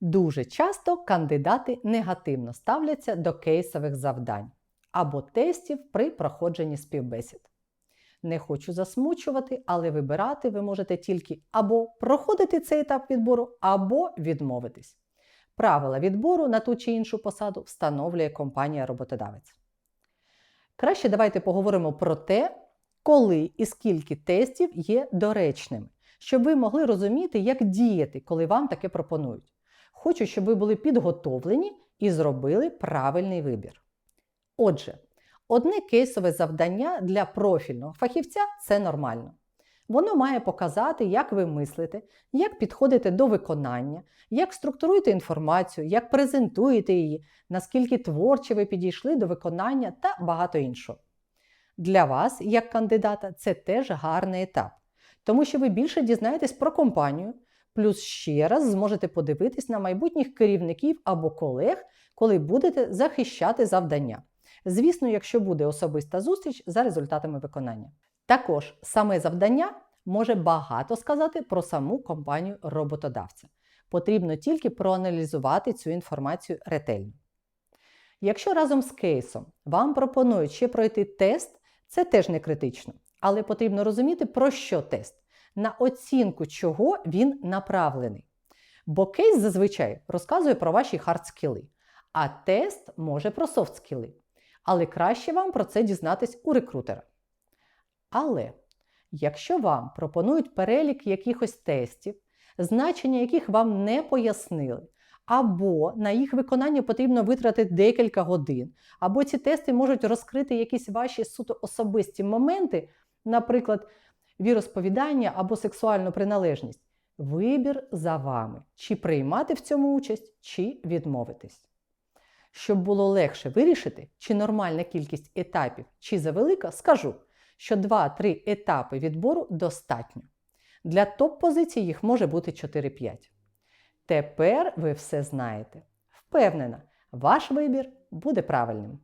Дуже часто кандидати негативно ставляться до кейсових завдань або тестів при проходженні співбесід. Не хочу засмучувати, але вибирати ви можете тільки або проходити цей етап відбору, або відмовитись. Правила відбору на ту чи іншу посаду встановлює компанія-роботодавець. Краще давайте поговоримо про те, коли і скільки тестів є доречними, щоб ви могли розуміти, як діяти, коли вам таке пропонують. Хочу, щоб ви були підготовлені і зробили правильний вибір. Отже, одне кейсове завдання для профільного фахівця це нормально. Воно має показати, як ви мислите, як підходите до виконання, як структуруєте інформацію, як презентуєте її, наскільки творче ви підійшли до виконання та багато іншого. Для вас, як кандидата, це теж гарний етап, тому що ви більше дізнаєтесь про компанію, плюс ще раз зможете подивитись на майбутніх керівників або колег, коли будете захищати завдання. Звісно, якщо буде особиста зустріч за результатами виконання. Також саме завдання може багато сказати про саму компанію роботодавця. Потрібно тільки проаналізувати цю інформацію ретельно. Якщо разом з кейсом вам пропонують ще пройти тест, це теж не критично, але потрібно розуміти, про що тест, на оцінку чого він направлений. Бо кейс зазвичай розказує про ваші хард-скіли, а тест може про софт-скіли. Але краще вам про це дізнатись у рекрутера. Але якщо вам пропонують перелік якихось тестів, значення яких вам не пояснили, або на їх виконання потрібно витратити декілька годин, або ці тести можуть розкрити якісь ваші суто особисті моменти, наприклад, віросповідання або сексуальну приналежність, вибір за вами, чи приймати в цьому участь, чи відмовитись. Щоб було легше вирішити, чи нормальна кількість етапів, чи завелика, скажу, що 2-3 етапи відбору достатньо. Для топ-позицій їх може бути 4-5. Тепер ви все знаєте. Впевнена, ваш вибір буде правильним.